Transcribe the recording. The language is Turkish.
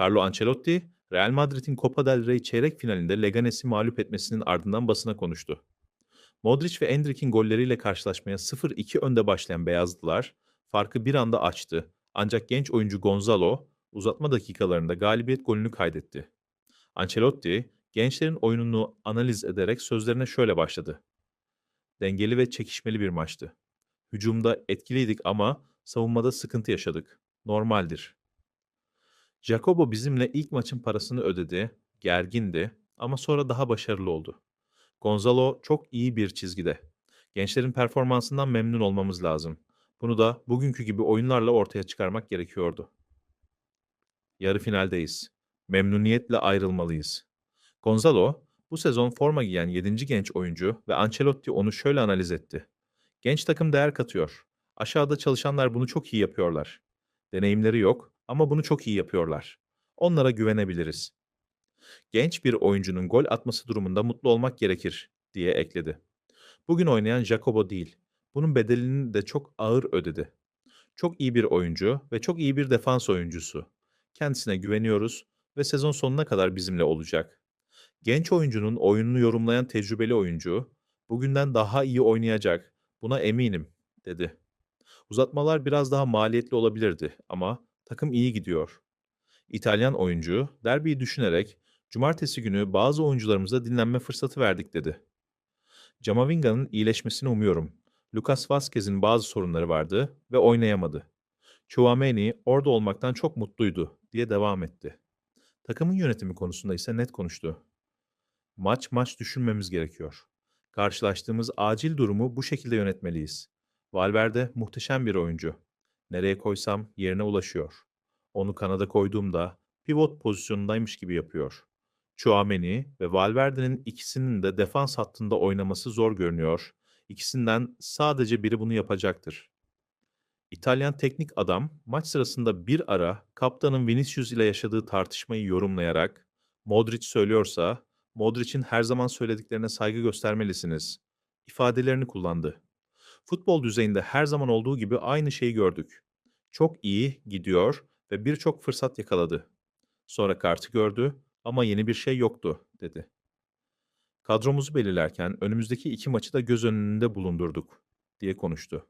Carlo Ancelotti, Real Madrid'in Copa del Rey çeyrek finalinde Leganes'i mağlup etmesinin ardından basına konuştu. Modric ve Endrick'in golleriyle karşılaşmaya 0-2 önde başlayan Beyazlılar farkı bir anda açtı. Ancak genç oyuncu Gonzalo uzatma dakikalarında galibiyet golünü kaydetti. Ancelotti, gençlerin oyununu analiz ederek sözlerine şöyle başladı. Dengeli ve çekişmeli bir maçtı. Hücumda etkiliydik ama savunmada sıkıntı yaşadık. Normaldir. Jacobo bizimle ilk maçın parasını ödedi, gergindi ama sonra daha başarılı oldu. Gonzalo çok iyi bir çizgide. Gençlerin performansından memnun olmamız lazım. Bunu da bugünkü gibi oyunlarla ortaya çıkarmak gerekiyordu. Yarı finaldeyiz. Memnuniyetle ayrılmalıyız. Gonzalo, bu sezon forma giyen 7. genç oyuncu ve Ancelotti onu şöyle analiz etti. Genç takım değer katıyor. Aşağıda çalışanlar bunu çok iyi yapıyorlar. Deneyimleri yok ama bunu çok iyi yapıyorlar. Onlara güvenebiliriz. Genç bir oyuncunun gol atması durumunda mutlu olmak gerekir, diye ekledi. Bugün oynayan Jacobo değil. Bunun bedelini de çok ağır ödedi. Çok iyi bir oyuncu ve çok iyi bir defans oyuncusu. Kendisine güveniyoruz ve sezon sonuna kadar bizimle olacak. Genç oyuncunun oyununu yorumlayan tecrübeli oyuncu, bugünden daha iyi oynayacak, buna eminim, dedi. Uzatmalar biraz daha maliyetli olabilirdi ama takım iyi gidiyor. İtalyan oyuncu, derbiyi düşünerek, cumartesi günü bazı oyuncularımıza dinlenme fırsatı verdik, dedi. Camavinga'nın iyileşmesini umuyorum. Lucas Vazquez'in bazı sorunları vardı ve oynayamadı. Chouameni orada olmaktan çok mutluydu, diye devam etti. Takımın yönetimi konusunda ise net konuştu. Maç maç düşünmemiz gerekiyor. Karşılaştığımız acil durumu bu şekilde yönetmeliyiz. Valverde muhteşem bir oyuncu. Nereye koysam yerine ulaşıyor. Onu kanada koyduğumda pivot pozisyonundaymış gibi yapıyor. Chouameni ve Valverde'nin ikisinin de defans hattında oynaması zor görünüyor. İkisinden sadece biri bunu yapacaktır. İtalyan teknik adam maç sırasında bir ara kaptanın Vinicius ile yaşadığı tartışmayı yorumlayarak Modric söylüyorsa Modric'in her zaman söylediklerine saygı göstermelisiniz ifadelerini kullandı. Futbol düzeyinde her zaman olduğu gibi aynı şeyi gördük. Çok iyi gidiyor ve birçok fırsat yakaladı. Sonra kartı gördü ama yeni bir şey yoktu, dedi. Kadromuzu belirlerken önümüzdeki iki maçı da göz önünde bulundurduk, diye konuştu.